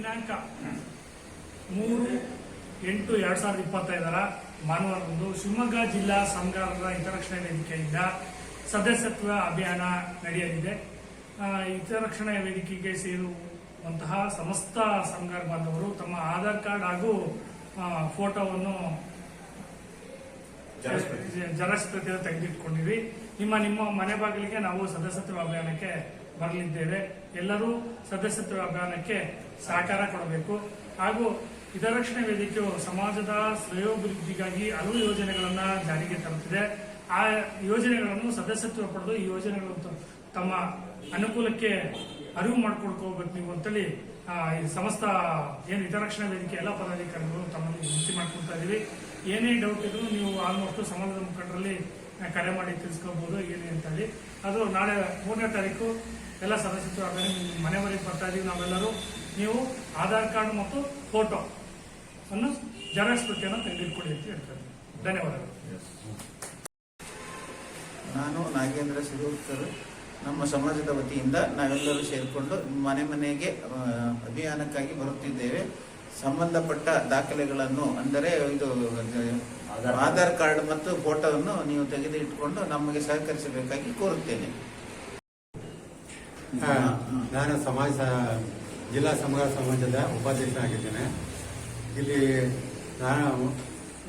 ದಿನಾಂಕ ಮೂರು ಎಂಟು ಎರಡ್ ಸಾವಿರದ ಇಪ್ಪತ್ತೈದರ ಭಾನುವಾರದಂದು ಶಿವಮೊಗ್ಗ ಜಿಲ್ಲಾ ಸಂಘಾರರ ಹಿತರಕ್ಷಣಾ ವೇದಿಕೆಯಿಂದ ಸದಸ್ಯತ್ವ ಅಭಿಯಾನ ನಡೆಯಲಿದೆ. ಹಿತರಕ್ಷಣಾ ವೇದಿಕೆಗೆ ಸೇರುವಂತಹ ಸಮಸ್ತ ಸಂಘಾರ ಬಾಂಧವರು ತಮ್ಮ ಆಧಾರ್ ಕಾರ್ಡ್ ಹಾಗೂ ಫೋಟೋವನ್ನು ಜೆರಾಕ್ಸ್ ಪ್ರತಿಯನ್ನು ತೆಗೆದಿಟ್ಕೊಂಡಿವಿ. ನಿಮ್ಮ ನಿಮ್ಮ ಮನೆ ಬಾಗಿಲಿಗೆ ನಾವು ಸದಸ್ಯತ್ವ ಅಭಿಯಾನಕ್ಕೆ ಬರಲಿದ್ದೇವೆ. ಎಲ್ಲರೂ ಸದಸ್ಯತ್ವ ಅಭಿಯಾನಕ್ಕೆ ಸಹಕಾರ ಕೊಡಬೇಕು. ಹಾಗೂ ಹಿತರಕ್ಷಣೆ ವೇದಿಕೆಯು ಸಮಾಜದ ಶ್ರೇಯೋಭಿವೃದ್ಧಿಗಾಗಿ ಹಲವು ಯೋಜನೆಗಳನ್ನು ಜಾರಿಗೆ ತರುತ್ತಿದೆ. ಆ ಯೋಜನೆಗಳನ್ನು ಸದಸ್ಯತ್ವ ಪಡೆದು ಈ ಯೋಜನೆಗಳು ತಮ್ಮ ಅನುಕೂಲಕ್ಕೆ ಅರಿವು ಮಾಡಿಕೊಡ್ಕೋಬೇಕು ನೀವು ಅಂತೇಳಿ ಈ ಸಮಸ್ತ ಏನು ಹಿತರಕ್ಷಣಾ ವೇದಿಕೆ ಎಲ್ಲ ಪದಾಧಿಕಾರಿಗಳು ತಮ್ಮಲ್ಲಿ ವಿನಂತಿ ಮಾಡ್ಕೊಳ್ತಾ ಇದ್ದೀವಿ. ಏನೇ ಡೌಟ್ ಇದ್ರು ನೀವು ಆಲ್ಮೋಸ್ಟ್ ಸಮಾಜದ ಮುಖಂಡರಲ್ಲಿ ಕರೆ ಮಾಡಿ ತಿಳಿಸ್ಕೋಬಹುದು ಏನೇ ಅಂತೇಳಿ. ಅದು ನಾಳೆ ಮೂರನೇ ತಾರೀಕು ಎಲ್ಲ ಸದಸ್ಯತ್ವ ಮನೆ ಮನೆಗೆ ಬರ್ತಾ ಇದೀವಿ ನಾವೆಲ್ಲರೂ. ನೀವು ಆಧಾರ್ ಕಾರ್ಡ್ ಮತ್ತು ಫೋಟೋ ಅನ್ನು ಜೆರಾಕ್ಸ್ ಪ್ರತಿಯನ್ನು ತೆಗೆದುಕೊಡಿ ಅಂತ ಹೇಳ್ತಾರೆ ಧನ್ಯವಾದಗಳು. ನಾನು ನಾಗೇಂದ್ರ ಸಿರೂರ್ಕರ್ ನಮ್ಮ ಸಮಾಜದ ವತಿಯಿಂದ ನಾವೆಲ್ಲರೂ ಸೇರಿಕೊಂಡು ಮನೆ ಮನೆಗೆ ಅಭಿಯಾನಕ್ಕಾಗಿ ಬರುತ್ತಿದ್ದೇವೆ. ಸಂಬಂಧಪಟ್ಟ ದಾಖಲೆಗಳನ್ನು ಅಂದರೆ ಇದು ಆಧಾರ್ ಆಧಾರ್ ಕಾರ್ಡ್ ಮತ್ತು ಫೋಟೋವನ್ನು ನೀವು ತೆಗೆದು ಇಟ್ಕೊಂಡು ನಮಗೆ ಸಹಕರಿಸಬೇಕಾಗಿ ಕೋರುತ್ತೇನೆ. ನಾನು ಸಮಾಜ, ಜಿಲ್ಲಾ ಸಮಗ್ರ ಸಮಾಜದ ಉಪಾಧ್ಯಕ್ಷನಾಗಿದ್ದೇನೆ. ಇಲ್ಲಿ ನಾನು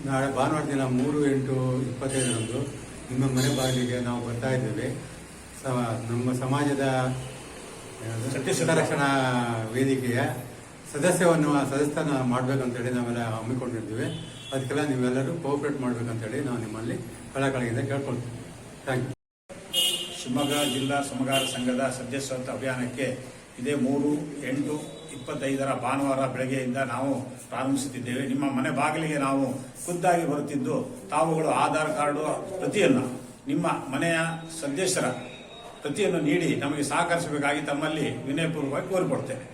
ನಾಳೆ ಭಾನುವಾರ ದಿನ ಮೂರು ಎಂಟು ಇಪ್ಪತ್ತೈದರಂದು ನಿಮ್ಮ ಮನೆ ಬಾಗಿಲಿಗೆ ನಾವು ಬರ್ತಾ ಇದ್ದೇವೆ. ಸ- ನಮ್ಮ ಸಮಾಜದ. ರಕ್ಷಣಾ ವೇದಿಕೆಯ ಸದಸ್ಯವನ್ನು ಸದಸ್ಯನ ಮಾಡಬೇಕಂತೇಳಿ ನಾವೆಲ್ಲ ಹಮ್ಮಿಕೊಂಡಿರ್ತೀವಿ ಅದಕ್ಕೆಲ್ಲ ನೀವೆಲ್ಲರೂ ಕೋಆಪರೇಟ್ ಮಾಡಬೇಕಂತೇಳಿ ನಾವು ನಿಮ್ಮಲ್ಲಿ ಕಳಕಳಿಯಿಂದ ಕೇಳ್ಕೊಳ್ತೀವಿ. Thank you. ಶಿವಮೊಗ್ಗ ಜಿಲ್ಲಾ ಸಮಗಾರ ಸಂಘದ ಸದಸ್ಯತ್ವ ಅಭಿಯಾನಕ್ಕೆ ಇದೇ ಮೂರು, ಎಂಟು, ಇಪ್ಪತ್ತೈದರ ಭಾನುವಾರ ಬೆಳಗ್ಗೆಯಿಂದ ನಾವು ಪ್ರಾರಂಭಿಸುತ್ತಿದ್ದೇವೆ. ನಿಮ್ಮ ಮನೆ ಬಾಗಿಲಿಗೆ ನಾವು ಖುದ್ದಾಗಿ ಬರುತ್ತಿದ್ದು ತಾವುಗಳು ಆಧಾರ್ ಕಾರ್ಡು ಪ್ರತಿಯನ್ನು ನಿಮ್ಮ ಮನೆಯ ಸದಸ್ಯರ ಪ್ರತಿಯನ್ನು ನೀಡಿ ನಮಗೆ ಸಹಕರಿಸಬೇಕಾಗಿ ತಮ್ಮಲ್ಲಿ ವಿನಯಪೂರ್ವಕವಾಗಿ ಕೋರಿಕೊಡ್ತೇನೆ